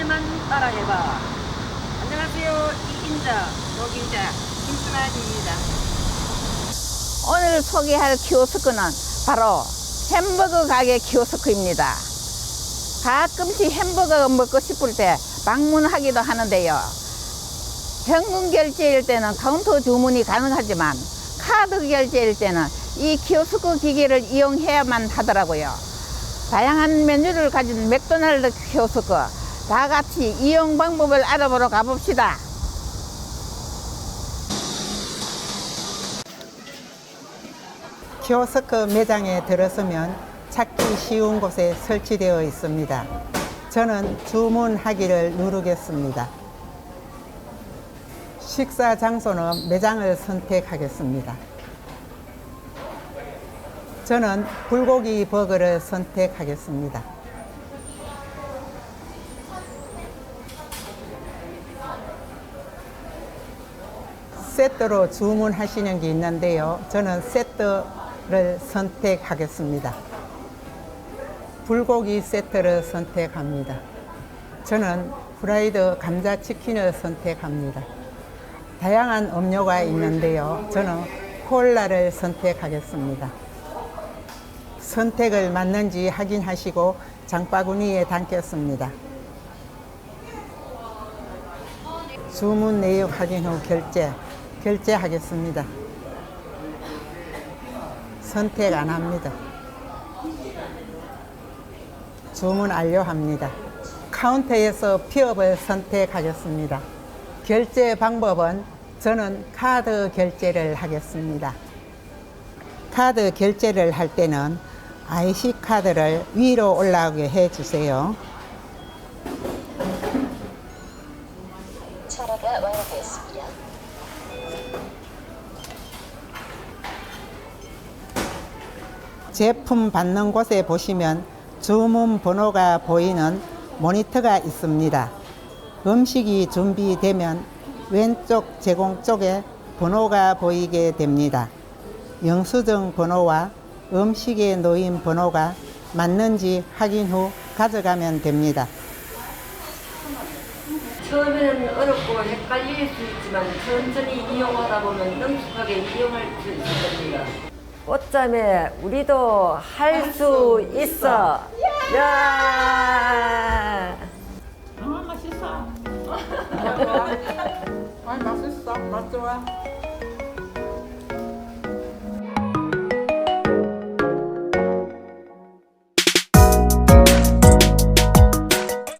노래만 따라해봐. 안녕하세요. 이인자, 노인자 김순아입니다. 오늘 소개할 키오스크는 바로 햄버거 가게 키오스크입니다. 가끔씩 햄버거 먹고 싶을 때 방문하기도 하는데요. 현금 결제일 때는 카운터 주문이 가능하지만 카드 결제일 때는 이 키오스크 기계를 이용해야만 하더라고요. 다양한 메뉴를 가진 맥도날드 키오스크, 다 같이 이용 방법을 알아보러 가봅시다. 키오스크 매장에 들어서면 찾기 쉬운 곳에 설치되어 있습니다. 저는 주문하기를 누르겠습니다. 식사 장소는 매장을 선택하겠습니다. 저는 불고기 버거를 선택하겠습니다. 세트로 주문하시는 게 있는데요. 저는 세트를 선택하겠습니다. 불고기 세트를 선택합니다. 저는 프라이드 감자치킨을 선택합니다. 다양한 음료가 있는데요. 저는 콜라를 선택하겠습니다. 선택을 맞는지 확인하시고 장바구니에 담겠습니다. 주문 내역 확인 후 결제. 결제하겠습니다. 선택 안 합니다. 주문 완료합니다. 카운터에서 피업을 선택하겠습니다. 결제 방법은 저는 카드 결제를 하겠습니다. 카드 결제를 할 때는 IC 카드를 위로 올라오게 해 주세요. 차례가 완료되었습니다. 제품 받는 곳에 보시면 주문 번호가 보이는 모니터가 있습니다. 음식이 준비되면 왼쪽 제공 쪽에 번호가 보이게 됩니다. 영수증 번호와 음식에 놓인 번호가 맞는지 확인 후 가져가면 됩니다. 처음에는 어렵고 헷갈릴 수 있지만 천천히 이용하다 보면 능숙하게 이용할 수 있을 겁니다. 꽃잠에 우리도 할 수 있어. 야! 아 맛있어. 아 맛있어. 맛 좋아.